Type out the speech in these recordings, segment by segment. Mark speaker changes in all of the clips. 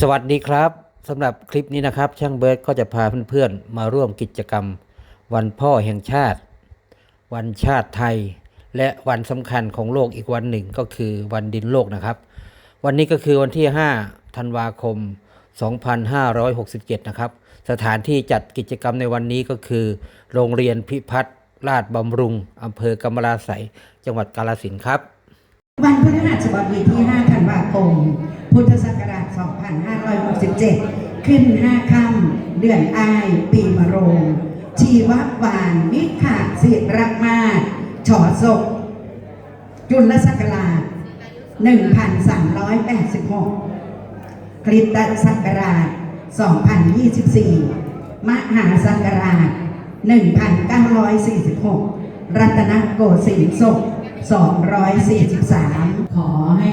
Speaker 1: สวัสดีครับสำหรับคลิปนี้นะครับ ช่างเบิร์ดก็จะพาเพื่อนๆ มาร่วมกิจกรรม วันพ่อแห่งชาติ วันชาติไทย และวันสำคัญของโลกอีกวันหนึ่งก็คือวันดินโลกนะครับ วันนี้ก็คือวันที่ 5 ธันวาคม 2567 นะครับ สถานที่จัดกิจกรรมในวันนี้ก็คือ โรงเรียนพิพัฒน์ราชบำรุงอำเภอกำมะลาไสยจังหวัดกาฬสินครับ
Speaker 2: วันพฤหัสบดีที่ 5 ธันวาคม พุทธศักราช 2567 ขึ้น 5 ค่ำเดือนอาย ปีมะโรง ชีววานนิขาศิรมาศฉอศก จุลศักราช 1386คริสตศักราช 2024 มหาศักราช 1946 รัตนโกสินทร์ศก 243 ขอให้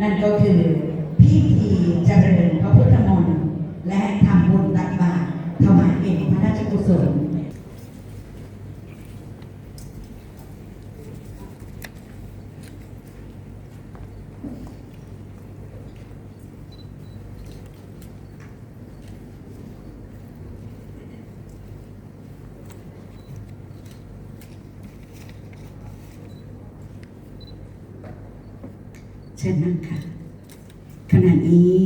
Speaker 2: นั่นก็คือพิธีเจริญพระพุทธมนต์และทำบุญตักบาตรถวายเป็นพระราชกุศล เชิญนั่งค่ะขณะนี้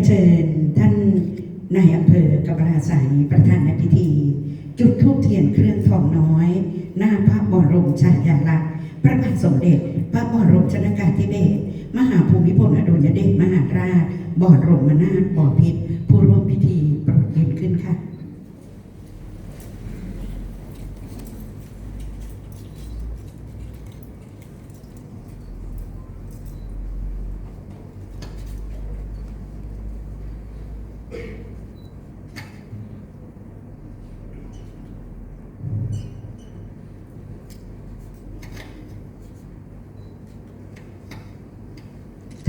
Speaker 2: นเชิญท่านนายอำเภอกำราสายประธานในพิธี จุดธูปเทียนเครื่องทองน้อย หน้าพระบรมชายาลักษณ์พระบาทสมเด็จ พระบรมชนกาธิเบศรมหาภูมิพลอดุลยเดชมหาราชบรมนาถบพิตรผู้ร่วมพิธีโปรดยืนขึ้นค่ะ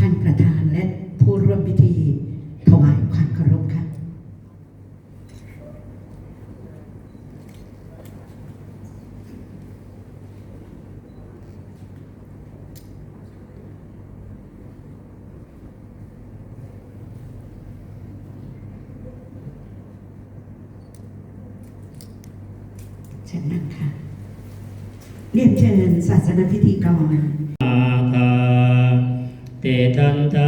Speaker 2: ท่านประธานและผู้ร่วมพิธีถวายความเคารพค่ะ เชิญนั่งค่ะ เรียนเชิญศาสนพิธีกร
Speaker 3: อาคาเตทันตา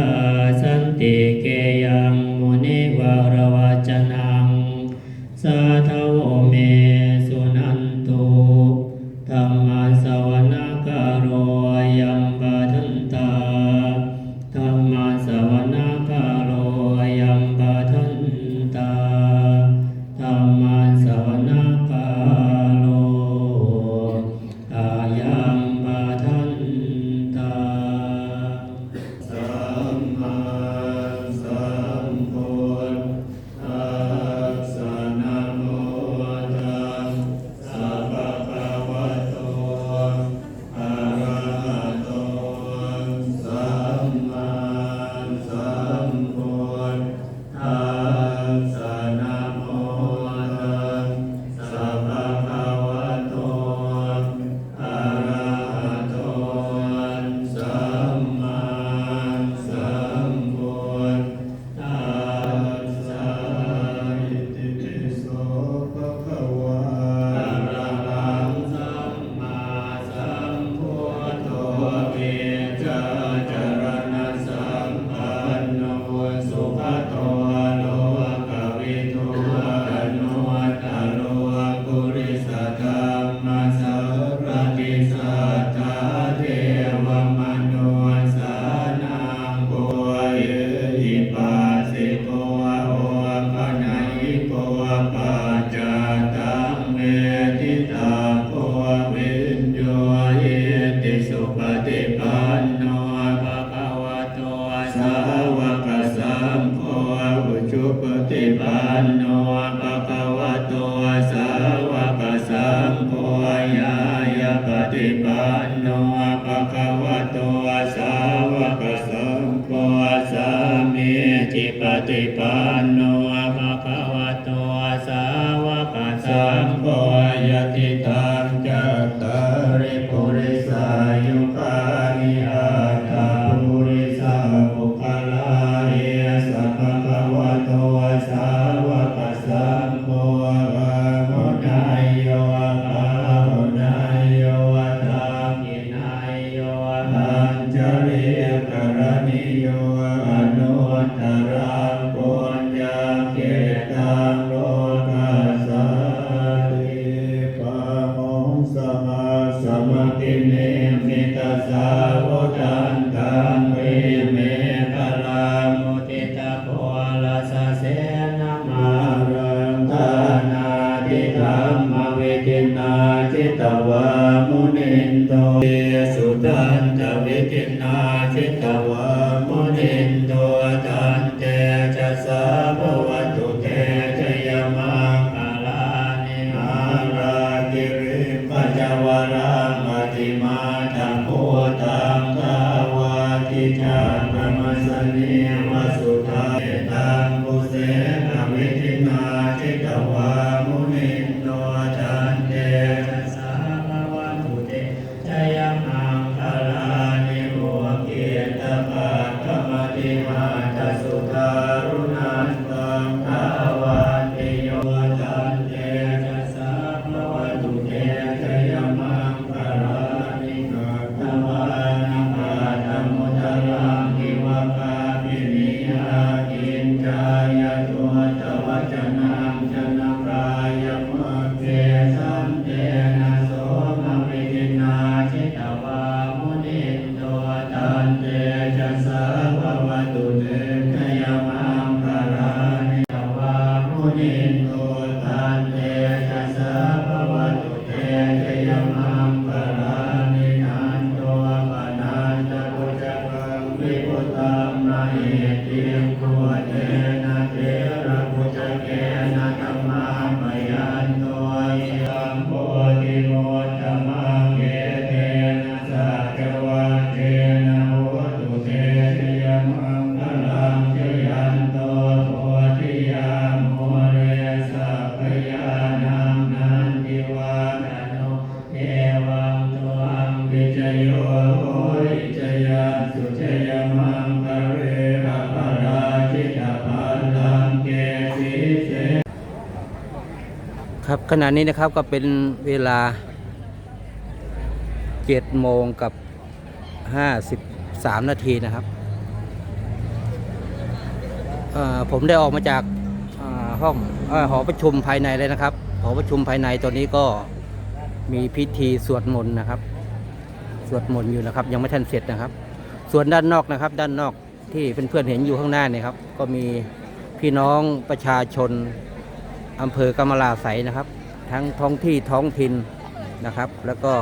Speaker 3: ติเมมิตาสาวตังาทิจาพระมัสเนว กิ
Speaker 1: ณะนี้นะครับก็เป็นเวลา7โมงกับ53นาทีนะครับ ผมได้ออกมาจากห้องอหอประชุมภายในเลยนะครับ หอประชุมภายในตอนนี้ก็มีพิธีสวดมนต์นะครับ สวดมนต์อยู่นะครับ ยังไม่ทันเสร็จนะครับ ส่วนด้านนอกนะครับ ด้านนอกที่เพื่อนๆเห็นอยู่ข้างหน้านี่ครับ ก็มีพี่น้องประชาชนอำเภอกำมะลาไสนะครับ ทั้งท้องที่ท้องถิ่นนะครับ แล้วก็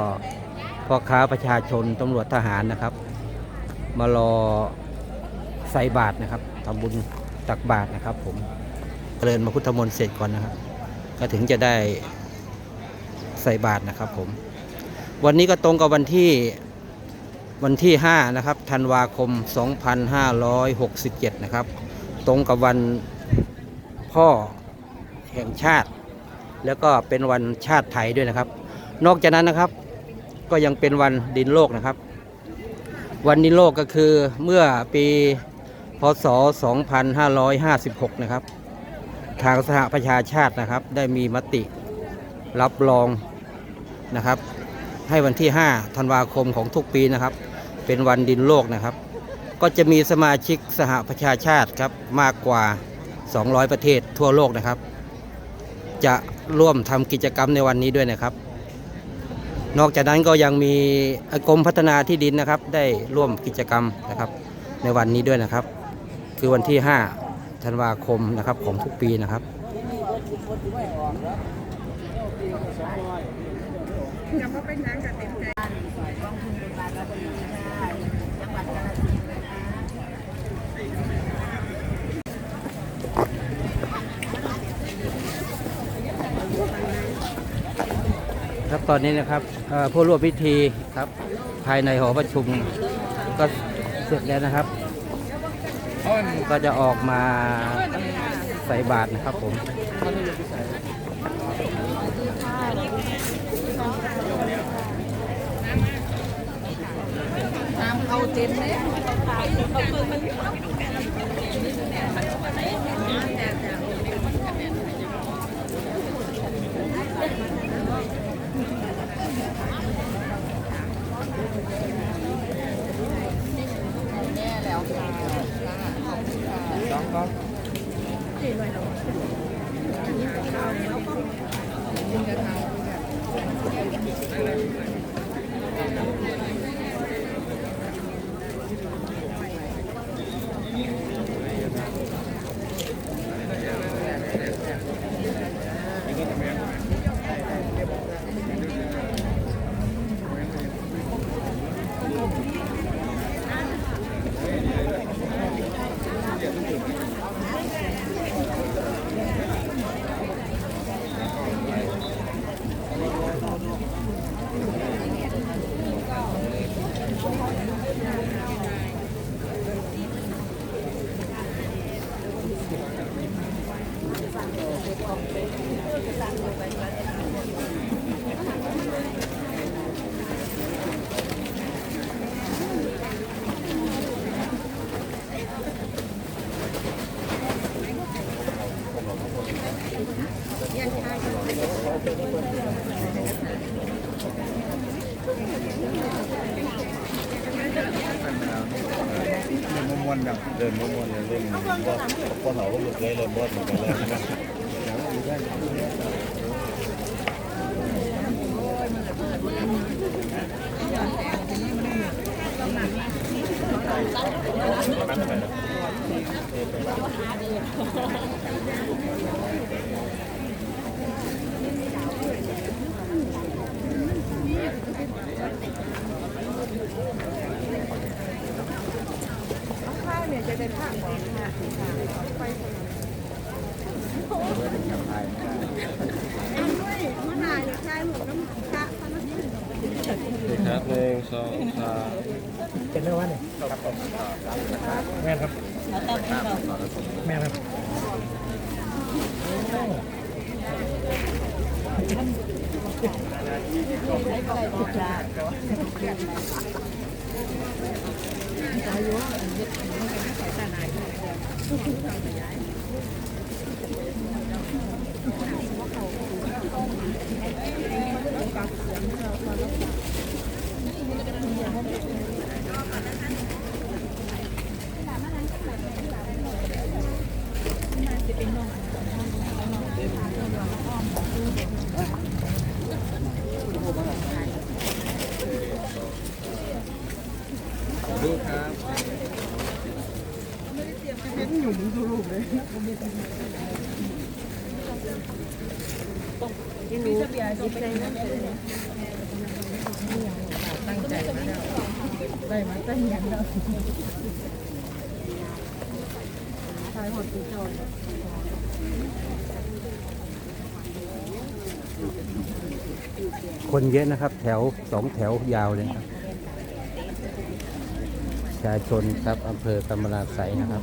Speaker 1: พ่อค้าประชาชนตำรวจทหารนะครับ มารอใส่บาตรนะครับทำบุญตักบาตรนะครับ ผมเจริญมาพุทธมนต์เสร็จก่อนนะครับ ก็ถึงจะได้ใส่บาตรนะครับ ผม วันนี้ก็ตรงกับวันที่วันที่ 5 นะครับธันวาคม 2567 นะครับ ตรงกับวันพ่อแห่งชาติ แล้วก็เป็นวันชาติไทยด้วยนะครับ นอกจากนั้นนะครับก็ยังเป็นวันดินโลกนะครับ วันดินโลกก็คือเมื่อปีพศ 2556 นะครับ ทางสหประชาชาตินะครับ ได้มีมติรับรองนะครับ ให้วันที่ 5 ธันวาคมของทุกปีนะครับ เป็นวันดินโลกนะครับ ก็จะมีสมาชิกสหประชาชาติครับมากกว่า 200 ประเทศทั่วโลกนะครับ จะ ร่วมทำกิจกรรมในวันนี้ด้วยนะครับ นอกจากนั้นก็ยังมีกรมพัฒนาที่ดินนะครับ ได้ร่วมกิจกรรมนะครับ ในวันนี้ด้วยนะครับ คือวันที่ 5 ธันวาคมนะครับของทุกปีนะครับครับต ตอนนี้นะครับผู้ร่วมพิธีครับ ภายในหอประชุมก็เสร็จแล้วนะครับ ก็จะออกมาใส่บาตรนะครับผม
Speaker 4: น้ำเข้าเต็มเลย
Speaker 5: เดินมวนเลยเล่นก็พอเขาก็หลุดเลยเลยบอสเหมือนกันเลยนะ ครับหนึ่งสองสาม
Speaker 6: เป็นเรื่องว่าเนี่ยครับแม่ครับ
Speaker 5: ที่หนูยิบในนั้นเลยตั้งใจมา
Speaker 6: แล้วได้มาตั้ง
Speaker 5: ยังแล้วใช้หมดทุกจอ
Speaker 1: คนเยอะนะครับ แถวสองแถวยาวเลยครับชาชนครับอำเภอตำราไสนะครับ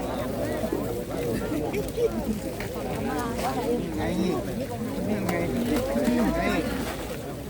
Speaker 4: แล้วประทับมาก
Speaker 5: ว่าแล้วได้ตัวนี่มัน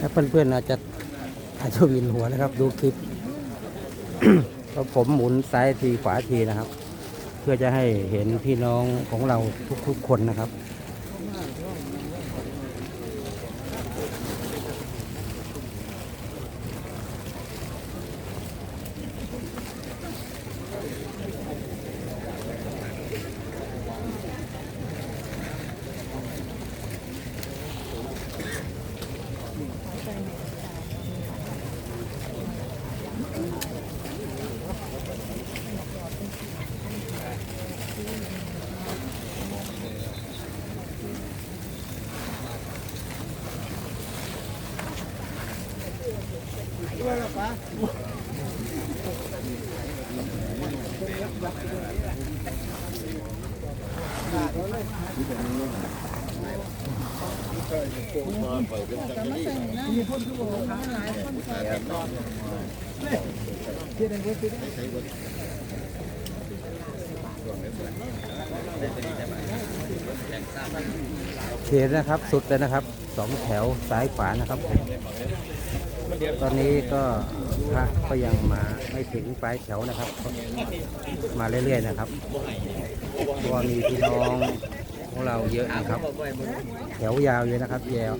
Speaker 1: ถ้าเพื่อนๆอาจจะอาจจะวินหัวนะครับ ดูคลิปแล้วผมหมุนซ้ายทีขวาทีนะครับ เพื่อจะให้เห็นพี่น้องของเราทุกๆคนนะครับ เขียนนะครับสุดเลยนะครับสองแถวซ้ายขวานะครับ ตอนนี้ก็พระก็ยังมาไม่ถึงปลายแถวนะครับ มาเรื่อยๆนะครับเพราะว่ามีพี่น้อง ของเราเยอะนะครับแถวยาวเลยนะครับแยว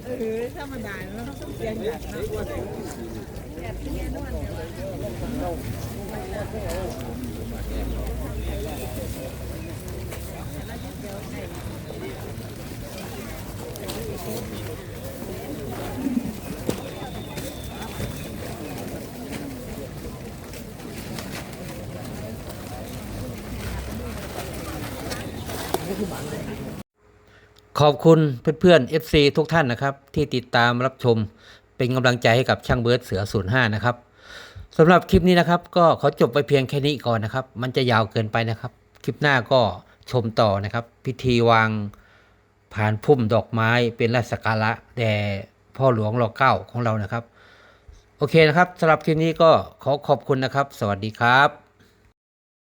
Speaker 1: ขอบคุณเพื่อนๆ FC ทุกท่านนะครับ ที่ติดตามรับชมเป็นกำลังใจให้กับช่างเบิร์ดเสือศูนะครับสำหรับคลิปนี้นะครับ ก็ขอจบไปเพียงแค่นี้ก่อนนะครับ มันจะยาวเกินไปนะครับ คลิปหน้าก็ชมต่อนะครับ พิธีวางผ่านพุ่มดอกไม้เป็นราชสักการะแด่พ่อหลวงรอเก้าของเรานะครับ โอเคนะครับสำหรับคลิปนี้ก็ขอขอบคุณนะครับ สวัสดีครับ